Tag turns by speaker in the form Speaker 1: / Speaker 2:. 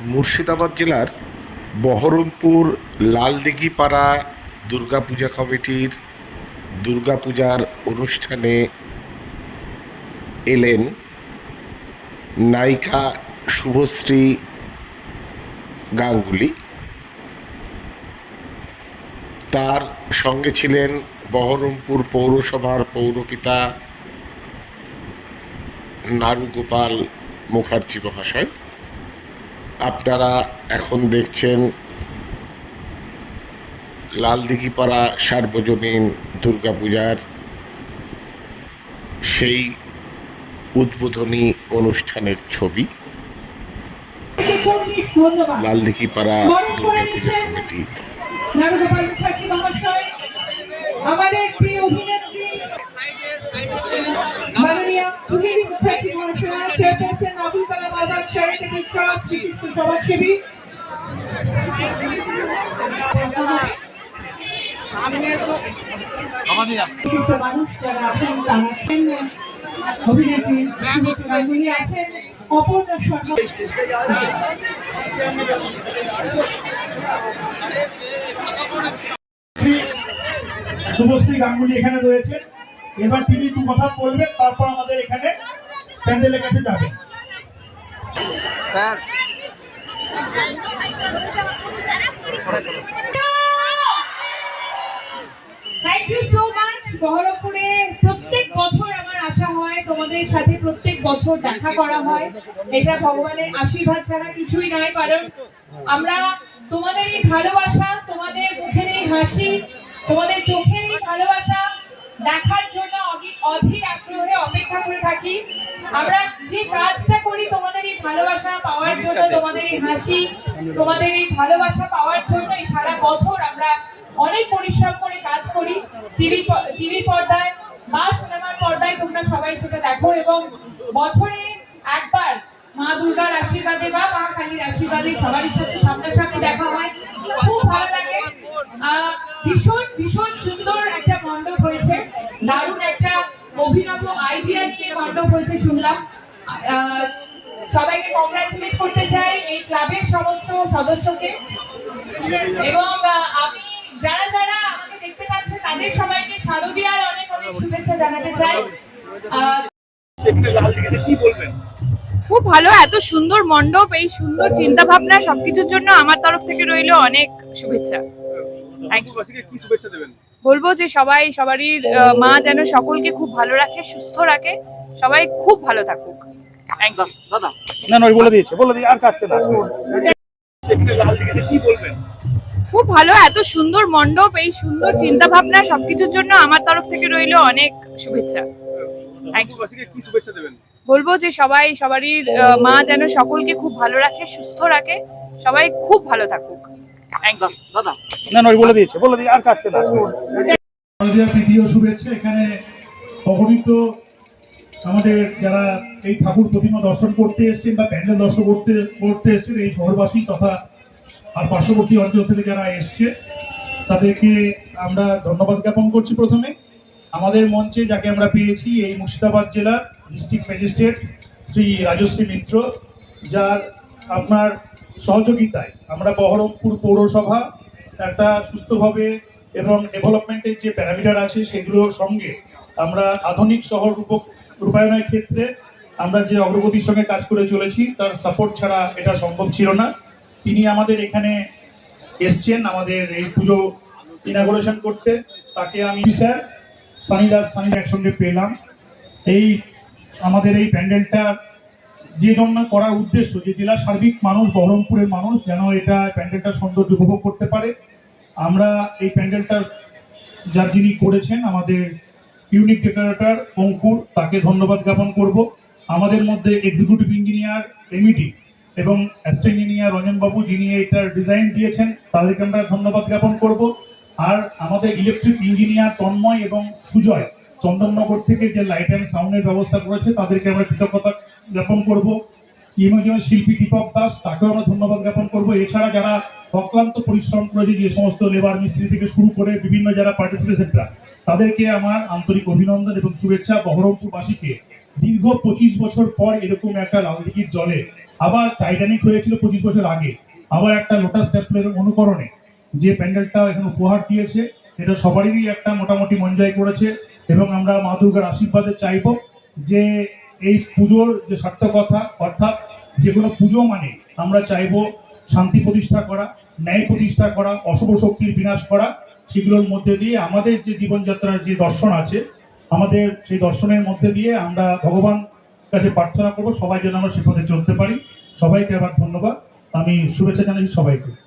Speaker 1: মুর্শিদাবাদ জেলার বহরমপুর, লালদিঘিপাড়া দুর্গাপূজা কমিটির দুর্গাপূজার অনুষ্ঠানে এলেন নায়িকা শুভশ্রী গাঙ্গুলি। তার সঙ্গে ছিলেন বহরমপুর পৌরসভার পৌরপিতা নারুগোপাল মুখার্জি মহাশয়। আপনারা এখন দেখছেন লালদিঘিপাড়া সার্বজনীন দুর্গাপূজার সেই উদ্বোধনী অনুষ্ঠানের ছবি। লালদিঘিপাড়া দুর্গাপূজা কমিটি
Speaker 2: আমাদের সমাজসেবী বিশিষ্ট মানুষ যারা আছেন তারা আছেন। অভিনেত্রী শুভশ্রী গাঙ্গুলি আছেন। অপর্ণা শর্মা।
Speaker 3: শুভশ্রী গাঙ্গুলি এখানে রয়েছে। এবার তিনি দু কথা বলবেন তারপর আমাদের এখানে প্যান্ডেলের কাছে যাবেন।
Speaker 4: Sir
Speaker 2: thank you so much বহরমপুরে প্রত্যেক বছর আমার হয় তোমাদের সাথে প্রত্যেক বছর দেখা করা হয়। এটা ভগবানের আশীর্বাদ কিছুই নয়, কারণ আমরা ভালোবাসা, তোমাদের হাসি, তোমাদের ভালোবাসা দেখার জন্য অপেক্ষা করে থাকি। আমরা যে কাজটা করি তোমাদের এই ভালোবাসা পাওয়ার জন্য তোমাদের এই হাসি তোমাদের এই ভালোবাসা পাওয়ার জন্য এই সারা বছর আমরা অনেক পরিশ্রম করে কাজ করি। টিভি টিভি পর্দায় বা সিনেমার পর্দায় তোমরা সবাই সেটা দেখো এবং বছরে একবার মা দুর্গার আশীর্বাদে বা মা কালীর আশীর্বাদে সবারই সাথে সামনাসামনি দেখা হয়। খুব ভালো লাগে। ভীষণ ভীষণ সুন্দর একটা মণ্ডপ হয়েছে। দারুণ একটা অভিনব আইডিয়া নিয়ে মণ্ডপ হয়েছে শুনলাম। আহ, সবাইকে কংগ্রাচুলেট করতে চাই এই ক্লাবের সমস্ত সদস্যকে। এবং আমি, যারা যারা আমাকে দেখতে পাচ্ছে তাদের সবাইকে শারদীয়ার অনেক অনেক শুভেচ্ছা জানাতে চাই।
Speaker 5: খুব ভালো, এত সুন্দর মণ্ডপ, এই সুন্দর চিন্তা ভাবনা সবকিছুর জন্য আমার তরফ থেকে রইল অনেক শুভেচ্ছা। বলব যে সবাই, সবারই মা যেন সকলকে খুব ভালো রাখে, সুস্থ রাখে, সবাই খুব ভালো থাকুক। ইউ
Speaker 4: দাদা
Speaker 3: না নয় বলে দিয়েছে বলে দিয়ে আর কাজতে না।
Speaker 4: কি বলবেন
Speaker 5: খুব ভালো এত সুন্দর মণ্ডপ এই সুন্দর চিন্তা ভাবনা সবকিছুর জন্য আমার তরফ থেকে রইল অনেক শুভেচ্ছা।
Speaker 4: কি দেবেন?
Speaker 5: বলব যে সবাই সবারই আহ, মা যেন সকলকে খুব ভালো রাখে সুস্থ রাখে সবাই খুব ভালো থাকুক। ইউ
Speaker 4: দাদা
Speaker 3: না নয় বলে দিয়েছে বলে দিয়ে আর কাজতে না। শুভেচ্ছা এখানে অগণিত আমাদের যারা এই ঠাকুর প্রতিমা দর্শন করতে এসেছেন বা প্যান্ডেল দর্শন করতে করতে এসেছেন এই শহরবাসী তথা আর পার্শ্ববর্তী অঞ্চল থেকে যারা এসছে, তাদেরকে আমরা ধন্যবাদ জ্ঞাপন করছি প্রথমে। আমাদের মঞ্চে যাকে আমরা পেয়েছি এই মুর্শিদাবাদ জেলার ডিস্ট্রিক্ট ম্যাজিস্ট্রেট শ্রী রাজশ্রী মিত্র, যার আপনার সহযোগিতায় আমরা বহরমপুর পৌরসভা একটা সুস্থভাবে এবং ডেভেলপমেন্টের যে প্যারামিটার আছে সেগুলোর সঙ্গে আমরা আধুনিক শহর রূপ রূপায়ণের ক্ষেত্রে আমরা যে অগ্রগতির সঙ্গে কাজ করে চলেছি, তার সাপোর্ট ছাড়া এটা সম্ভব ছিল না। তিনি আমাদের এখানে এসছেন, আমাদের এই পুজো ইনাগুরেশন করতে। তাকে আমি স্যার সানিদাস সানি একসঙ্গে পেলাম। এই আমাদের এই প্যান্ডেলটা যে জন্য করার উদ্দেশ্য, যে জেলার সার্বিক মানুষ, বহরমপুরের মানুষ যেন এটা প্যান্ডেলটা সৌন্দর্য উপভোগ করতে পারে। আমরা এই প্যান্ডেলটা যার যিনি করেছেন, আমাদের ইউনিক ডেকোরেটর অঙ্কুর, তাকে ধন্যবাদ জ্ঞাপন করব। আমাদের মধ্যে এক্সিকিউটিভ ইঞ্জিনিয়ার এমিটি এবং অ্যাস্ট্রো ইঞ্জিনিয়ার রঞ্জনবাবু যিনি এটার ডিজাইন দিয়েছেন, তাদেরকে আমরা ধন্যবাদ জ্ঞাপন করব। আর আমাদের ইলেকট্রিক ইঞ্জিনিয়ার তন্ময় এবং সুজয় চন্দননগর থেকে যে লাইট অ্যান্ড সাউন্ডের ব্যবস্থা করেছে, তাদেরকে আমরা কৃতজ্ঞতা জ্ঞাপন করব। ইমোজন শিল্পী দীপক দাস, তাকেও আমরা ধন্যবাদ জ্ঞাপন করব। এছাড়া যারা অক্লান্ত পরিশ্রম করেছে, যে সমস্ত লেবার মিস্ত্রি থেকে শুরু করে বিভিন্ন যারা পার্টিসিপেশনরা তাদেরকে আমার আন্তরিক অভিনন্দন এবং শুভেচ্ছা বহরমপুরবাসীকে। দীর্ঘ পঁচিশ বছর পর এরকম একটা দিঘির জলে আবার টাইটানিক হয়েছিল পঁচিশ বছর আগে। আবার একটা লোটাস টেম্পলের অনুকরণে। যে প্যান্ডেলটা এখানে উপহার দিয়েছে, এটা সবারই একটা মোটামুটি মন জয় করেছে এবং আমরা মা দুর্গার আশীর্বাদে চাইব যে এই পুজোর যে সার্থকতা, অর্থাৎ যে কোনো পুজো মানে আমরা চাইব শান্তি প্রতিষ্ঠা করা, ন্যায় প্রতিষ্ঠা করা, অশুভ শক্তির বিনাশ করা, সেগুলোর মধ্যে দিয়ে আমাদের যে জীবনযাত্রার যে দর্শন আছে আমাদের সেই দর্শনের মধ্যে দিয়ে আমরা ভগবান কাছে প্রার্থনা করব, সবাই যেন আমরা সে পথে চলতে পারি। সবাইকে আবার ধন্যবাদ। আমি শুভেচ্ছা জানাই সবাইকে।